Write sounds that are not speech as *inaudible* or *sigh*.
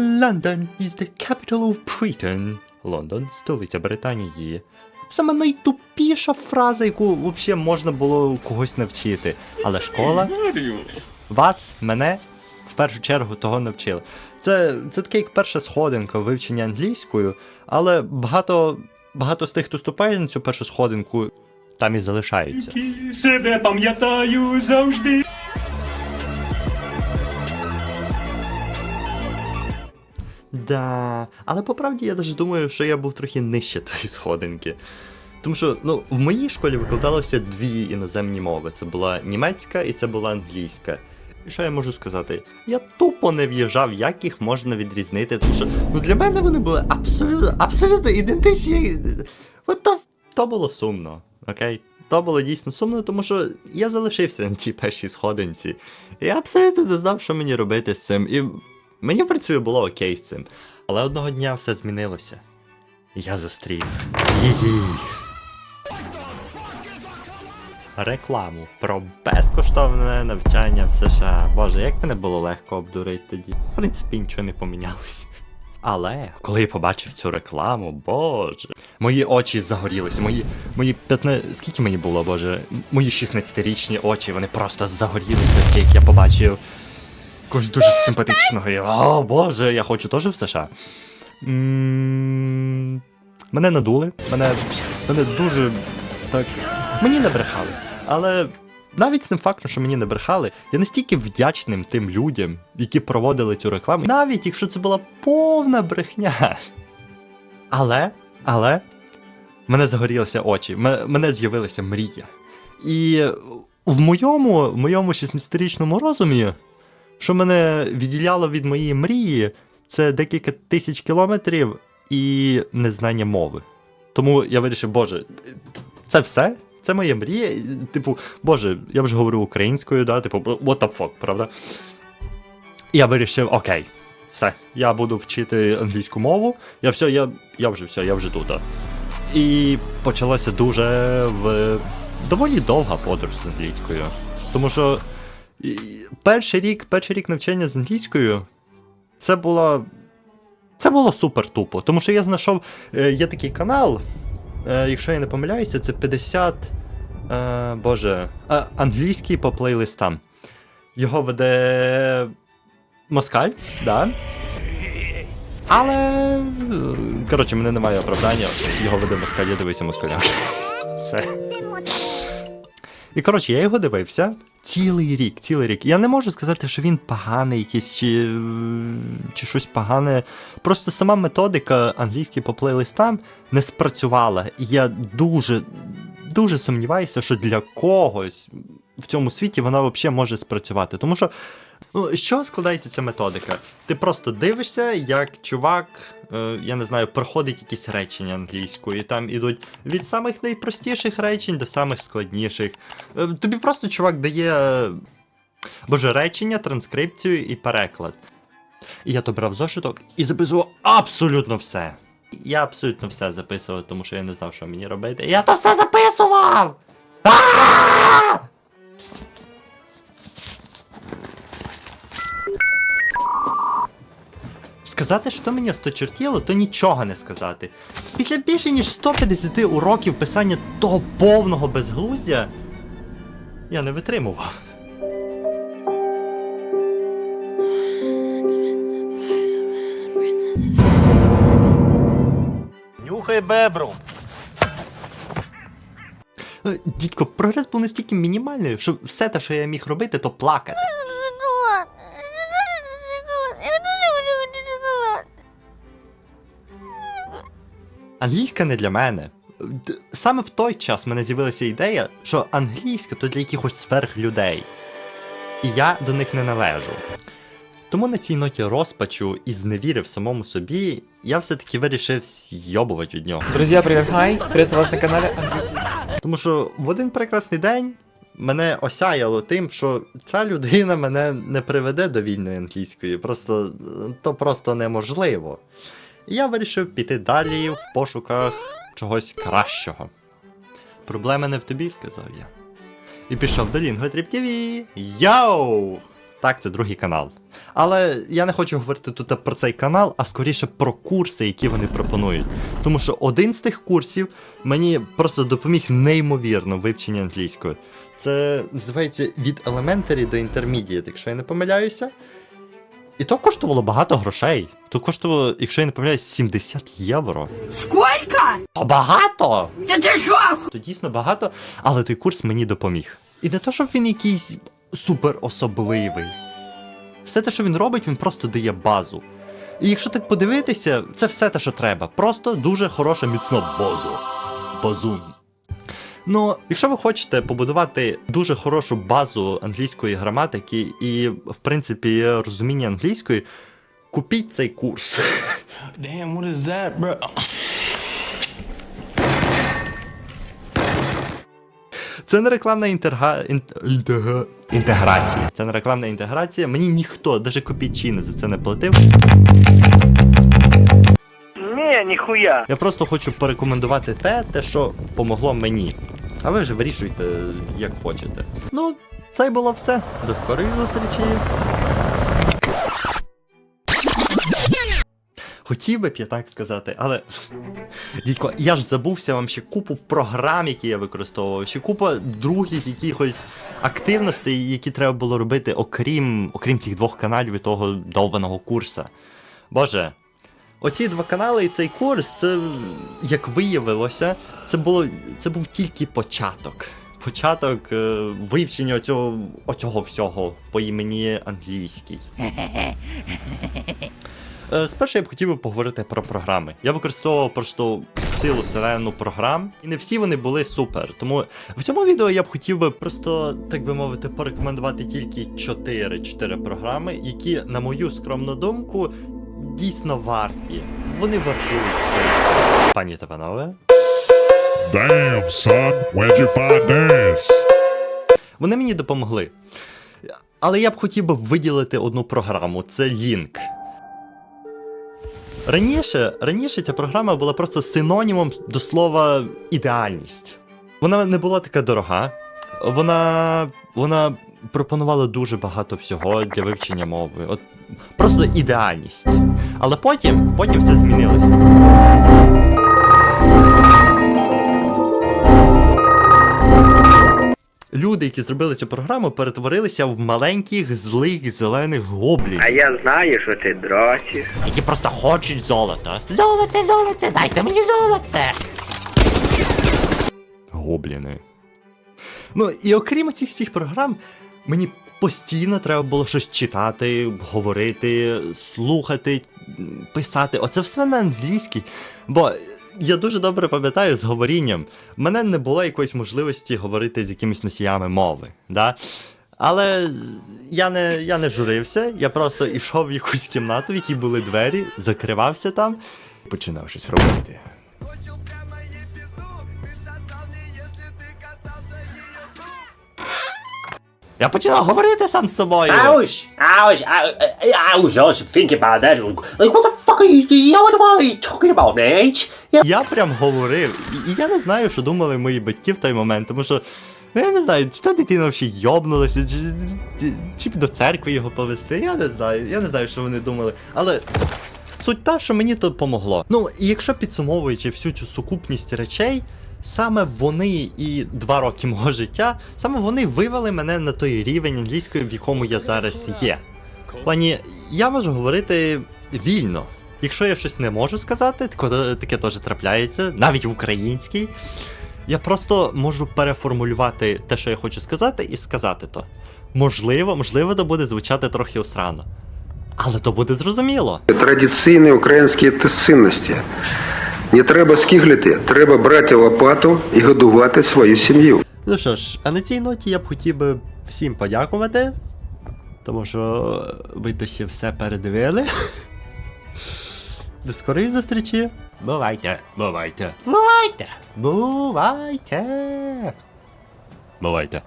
London is the capital of Britain. Лондон, столиця Британії. Саме найтупіша фраза, яку взагалі можна було когось навчити. Але школа вас, мене, в першу чергу того навчили. Це, це таке як перша сходинка в вивченні англійською, але багато, багато з тих, хто ступає на цю першу сходинку, там і залишаються. Себе пам'ятаю завжди. Да, але по правді я навіть думаю, що я був трохи нижче *laughs* тої сходинки. Тому що ну, в моїй школі викладалося дві іноземні мови: це була німецька і це була англійська. І що я можу сказати? Я тупо не в'їжджав, як їх можна відрізнити, тому що ну, для мене вони були абсолютно, абсолютно ідентичні. От то, то було сумно, окей? То було дійсно сумно, тому що я залишився на тій першій сходинці. Я абсолютно не знав, що мені робити з цим. І Мені, в принципі, було окей з цим. Але одного дня все змінилося. Я зустрів її. Рекламу про безкоштовне навчання в США. Боже, як мене було легко обдурити тоді. В принципі, нічого не помінялося. Але коли я побачив цю рекламу, боже, мої очі загорілися. Мої мої 15... Скільки мені було, боже? Мої 16-річні очі, вони просто загорілися, як я побачив когось дуже симпатичного. І, О, боже, я хочу теж в США. Мене надули, мене, мене дуже так. Мені не брехали. Але навіть з тим фактом, що мені не брехали, я настільки вдячним тим людям, які проводили цю рекламу, навіть якщо це була повна брехня. Але, але, мене загорілися очі, мене з'явилася мрія. І в моєму, в моєму 16-річному розумі що мене відділяло від моєї мрії, це декілька тисяч кілометрів і незнання мови. Тому я вирішив, боже, це все? Це моя мрія. Типу, боже, я вже говорю українською, да? типу, what the fuck, правда? І я вирішив, окей, все, я буду вчити англійську мову. Я все, я, я вже все, я вже тут. І почалася дуже в доволі довга подорож з англійською. Тому що перший рік, перший рік навчання з англійською це було. Це було супер тупо. Тому що я знайшов. Е, є такий канал, е, якщо я не помиляюся, це 50. Е, боже, англійський по плейлистам. Його веде Москаль, да. Але. Коротше, мене немає оправдання. Його веде Москаль, я дивився Москаля. *laughs* Все. І коротше, я його дивився цілий рік, цілий рік. Я не можу сказати, що він поганий, якийсь чи, чи щось погане. Просто сама методика англійський по плейлистам не спрацювала. І я дуже, дуже сумніваюся, що для когось в цьому світі вона взагалі може спрацювати. Тому що. Ну, з чого складається ця методика? Ти просто дивишся, як чувак, е, я не знаю, проходить якісь речення англійською, і там ідуть від самих найпростіших речень до самих складніших. Е, Тобі просто чувак дає. е, Боже, речення, транскрипцію і переклад. І я то брав зошиток і записував абсолютно все. Я абсолютно все записував, тому що я не знав, що мені робити. Я то все записував! А! Сказати, що мені осточертіло, то нічого не сказати. Після більше ніж 150 уроків писання того повного безглуздя я не витримував. Нюхай бебру. Дідько, прогрес був настільки мінімальний, що все те, що я міг робити, то плакати. Англійська не для мене. Саме в той час в мене з'явилася ідея, що англійська то для якихось сверхлюдей. І я до них не належу. Тому на цій ноті розпачу і зневіри в самому собі, я все-таки вирішив зйобувати від нього. Друзья, привет, хай! Приветствую вас на Английский. Тому що в один прекрасний день мене осяяло тим, що ця людина мене не приведе до вільної англійської. Просто то просто неможливо. Я вирішив піти далі в пошуках чогось кращого. Проблема не в тобі, сказав я. І пішов до Лінготріп TV. Йоу! Так, це другий канал. Але я не хочу говорити тут про цей канал, а скоріше про курси, які вони пропонують. Тому що один з тих курсів мені просто допоміг неймовірно в вивченні англійської. Це називається від Elementary до Intermediate, якщо я не помиляюся. І то коштувало багато грошей. То коштувало, якщо я не помиляюсь, 70 євро. Сколько? То багато! Да ты шо? То дійсно багато, але той курс мені допоміг. І не то, щоб він якийсь супер особливий. Все те, що він робить, він просто дає базу. І якщо так подивитися, це все те, що треба. Просто дуже хороша міцна база. Базун. Ну, якщо ви хочете побудувати дуже хорошу базу англійської граматики і, в принципі, розуміння англійської, купіть цей курс. *laughs* Damn, what is that, bro? Це не рекламна інтерга... ін- інтега- інтеграція. Це не рекламна інтеграція. Мені ніхто, навіть копійчини за це не платив. Не, нихуя. Я просто хочу порекомендувати те, те, що помогло мені. А ви вже вирішуйте, як хочете. Ну, це й було все. До скорої зустрічі. Хотів би б я так сказати, але. Дідько, я ж забувся вам ще купу програм, які я використовував, ще купа других якихось активностей, які треба було робити, окрім, окрім цих двох каналів і того довбаного курса. Боже, Оці два канали і цей курс, це, як виявилося, це було це був тільки початок. Початок е, вивчення оцього, оцього всього по імені англійський. Е, Спершу я б хотів би поговорити про програми. Я використовував просто силу селену програм, і не всі вони були супер. Тому в цьому відео я б хотів би просто, так би мовити, порекомендувати тільки 4-4 програми, які, на мою скромну думку, дійсно варті. Вони вартують. Пані та панове. Damn, son, where'd you find this? Вони мені допомогли. Але я б хотів би виділити одну програму це Link. Раніше, раніше ця програма була просто синонімом до слова ідеальність. Вона не була така дорога. Вона, вона пропонувала дуже багато всього для вивчення мови. От просто ідеальність. Але потім, потім все змінилося. Люди, які зробили цю програму, перетворилися в маленьких злих зелених гоблів, А я знаю, що ти дрочиш. які просто хочуть золота. Золоце, золоце, дайте мені золоце. Гобліни. Ну і окрім цих всіх програм, мені постійно треба було щось читати, говорити, слухати, писати. Оце все на англійській. Бо я дуже добре пам'ятаю з говорінням. В мене не було якоїсь можливості говорити з якимись носіями мови. Да? Але я не, я не журився, я просто йшов в якусь кімнату, в якій були двері, закривався там і починав щось робити. Я починав говорити сам з собою. Ouch! Ouch! Was also thinking about that. Like, what the fuck are you doing? What are you talking about, mate? Yeah. Я прям говорив. І, і я не знаю, що думали мої батьки в той момент, тому що. Ну, я не знаю, чи та дитина взагалі йобнулася, чи, чи, чи до церкви його повести. Я не знаю. Я не знаю, що вони думали. Але суть та, що мені то помогло. Ну, і якщо підсумовуючи всю цю сукупність речей, саме вони і два роки мого життя, саме вони вивели мене на той рівень англійської, в якому я зараз є. В плані, я можу говорити вільно. Якщо я щось не можу сказати, таке, теж трапляється, навіть в українській. Я просто можу переформулювати те, що я хочу сказати, і сказати то. Можливо, можливо, то буде звучати трохи осрано. Але то буде зрозуміло. Традиційні українські цінності. Не треба скиглити, треба брати лопату і годувати свою сім'ю. Ну що ж, а на цій ноті я б хотів би всім подякувати, тому що ви досі все передивили. До скорої зустрічі. Бувайте, бувайте. Бувайте. Бувайте. Бувайте.